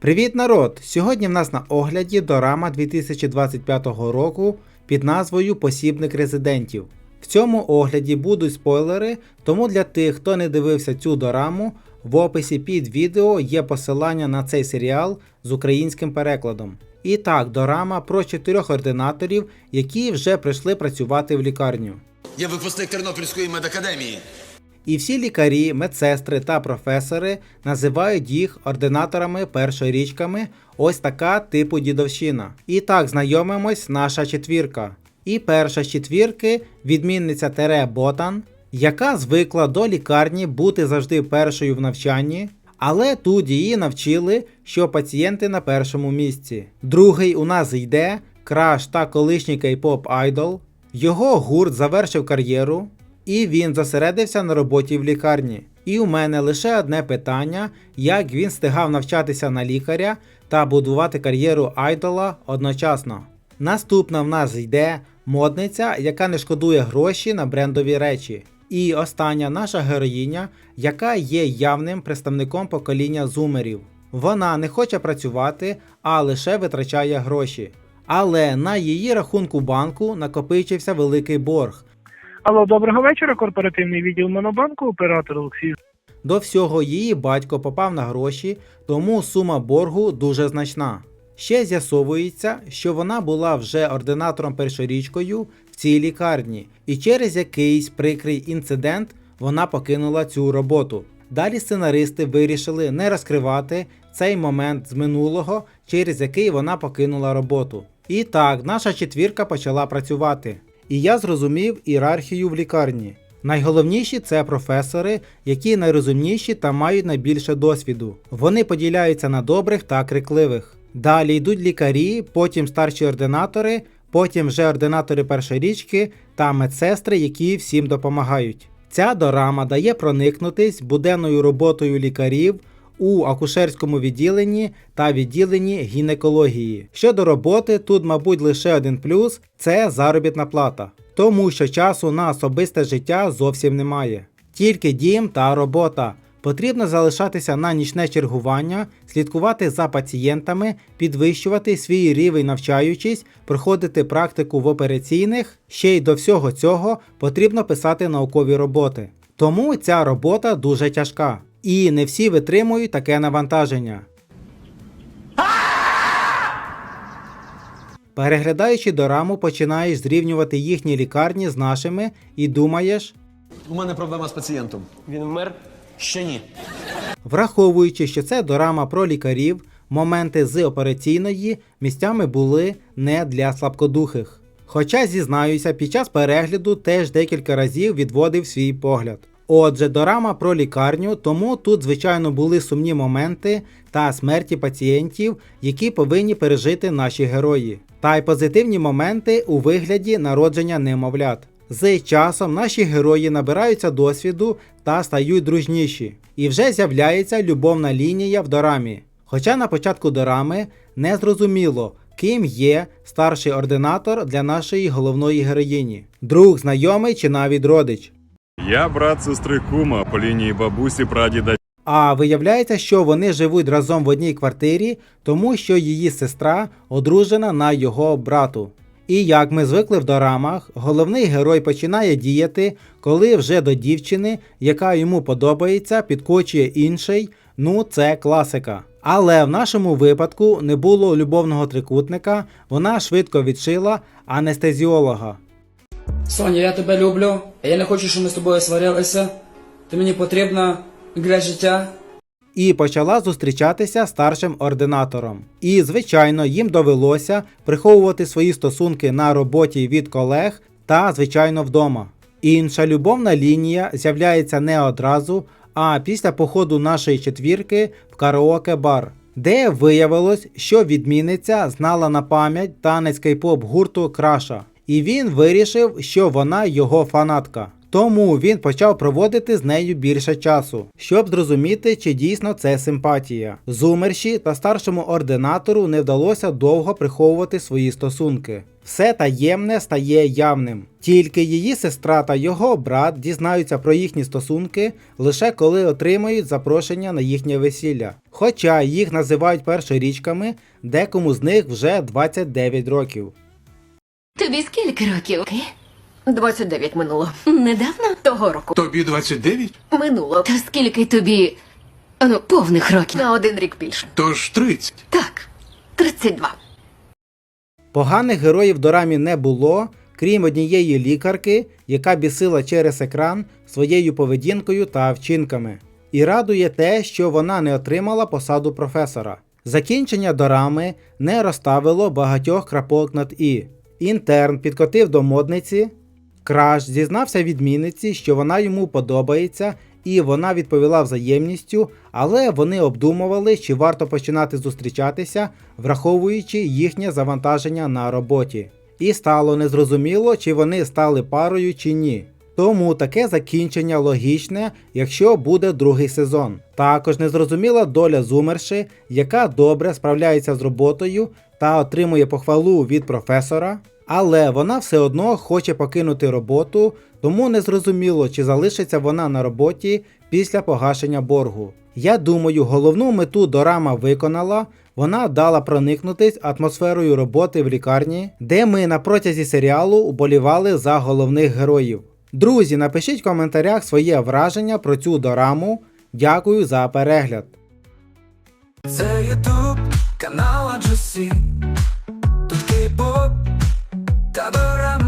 Привіт, народ! Сьогодні в нас на огляді дорама 2025 року під назвою Посібник резидентів. В цьому огляді будуть спойлери, тому для тих, хто не дивився цю дораму, в описі під відео є посилання на цей серіал з українським перекладом. І так, дорама про чотирьох ординаторів, які вже прийшли працювати в лікарню. Я випускник Тернопільської медакадемії. І всі лікарі, медсестри та професори називають їх ординаторами першорічками, ось така типу дідовщина. І так знайомимось наша четвірка. І перша з четвірки відмінниця Тере Ботан, яка звикла до лікарні бути завжди першою в навчанні. Але тут її навчили, що пацієнти на першому місці. Другий у нас йде краш та колишній кей-поп айдол. Його гурт завершив кар'єру, і він зосередився на роботі в лікарні. І у мене лише одне питання: як він встигав навчатися на лікаря та будувати кар'єру айдола одночасно. Наступна в нас йде модниця, яка не шкодує гроші на брендові речі. І остання наша героїня, яка є явним представником покоління зумерів. Вона не хоче працювати, а лише витрачає гроші. Але на її рахунку банку накопичився великий борг. Алло, доброго вечора. Корпоративний відділ Монобанку, оператор Олексій. До всього її батько попав на гроші, тому сума боргу дуже значна. Ще з'ясовується, що вона була вже ординатором першорічкою в цій лікарні, і через якийсь прикрий інцидент вона покинула цю роботу. Далі сценаристи вирішили не розкривати цей момент з минулого, через який вона покинула роботу. І так, наша четвірка почала працювати. І я зрозумів ієрархію в лікарні. Найголовніші це професори, які найрозумніші та мають найбільше досвіду. Вони поділяються на добрих та крикливих. Далі йдуть лікарі, потім старші ординатори, потім вже ординатори першорічки та медсестри, які всім допомагають. Ця дорама дає проникнутись буденною роботою лікарів у акушерському відділенні та відділенні гінекології. Щодо роботи, тут, мабуть, лише один плюс це заробітна плата, тому що часу на особисте життя зовсім немає. Тільки дім та робота. Потрібно залишатися на нічне чергування, слідкувати за пацієнтами, підвищувати свій рівень навчаючись, проходити практику в операційних. Ще й до всього цього потрібно писати наукові роботи. Тому ця робота дуже тяжка. І не всі витримують таке навантаження. Переглядаючи дораму, починаєш зрівнювати їхні лікарні з нашими і думаєш, У мене проблема з пацієнтом. Він вмер? Ще ні. Враховуючи, що це дорама про лікарів, моменти з операційної місцями були не для слабкодухих. Хоча, зізнаюся, під час перегляду теж декілька разів відводив свій погляд. Отже, дорама про лікарню, тому тут, звичайно, були сумні моменти та смерті пацієнтів, які повинні пережити наші герої, та й позитивні моменти у вигляді народження немовлят. З часом наші герої набираються досвіду та стають дружніші, і вже з'являється любовна лінія в дорамі. Хоча на початку дорами не зрозуміло, ким є старший ординатор для нашої головної героїні, друг, знайомий чи навіть родич. Я брат сестри кума по лінії бабусі прадіда. А виявляється, що вони живуть разом в одній квартирі, тому що її сестра одружена на його брату. І як ми звикли в дорамах, головний герой починає діяти, коли вже до дівчини, яка йому подобається, підкочує інший. Ну, це класика. Але в нашому випадку не було любовного трикутника, вона швидко відшила анестезіолога. Соня, я тебе люблю. Я не хочу, щоб ми з тобою сварилися. Ти мені потрібна для життя. і почала зустрічатися старшим ординатором. І, звичайно, їм довелося приховувати свої стосунки на роботі від колег та, звичайно, вдома. Інша любовна лінія з'являється не одразу, а після походу нашої четвірки в караоке-бар, де виявилось, що відмінниця знала на пам'ять танець кей-поп гурту Краша. І він вирішив, що вона його фанатка. Тому він почав проводити з нею більше часу, щоб зрозуміти, чи дійсно це симпатія. Зумерші та старшому ординатору не вдалося довго приховувати свої стосунки. Все таємне стає явним. Тільки її сестра та його брат дізнаються про їхні стосунки лише коли отримають запрошення на їхнє весілля. Хоча їх називають першорічками, декому з них вже 29 років. Тобі скільки років? 29 минуло. Недавно? Того року. Тобі 29? Минуло. То скільки тобі ну, повних років? На один рік більше. Тож 30. Так. 32. Поганих героїв дорамі не було, крім однієї лікарки, яка бісила через екран своєю поведінкою та вчинками. І радує те, що вона не отримала посаду професора. Закінчення дорами не розставило багатьох крапок над і. Інтерн підкотив до модниці. Краш зізнався відмінниці, що вона йому подобається, і вона відповіла взаємністю, але вони обдумували, чи варто починати зустрічатися, враховуючи їхнє завантаження на роботі. І стало незрозуміло, чи вони стали парою чи ні. Тому таке закінчення логічне, якщо буде другий сезон. Також незрозуміла доля зумерши, яка добре справляється з роботою та отримує похвалу від професора, але вона все одно хоче покинути роботу, тому незрозуміло, чи залишиться вона на роботі після погашення боргу. Я думаю, головну мету Дорама виконала. Вона дала проникнутись атмосферою роботи в лікарні, де ми на протязі серіалу уболівали за головних героїв. Друзі, напишіть в коментарях своє враження про цю дораму. Дякую за перегляд. Це ютуб, канал Аджусі Тут кей-поп та дора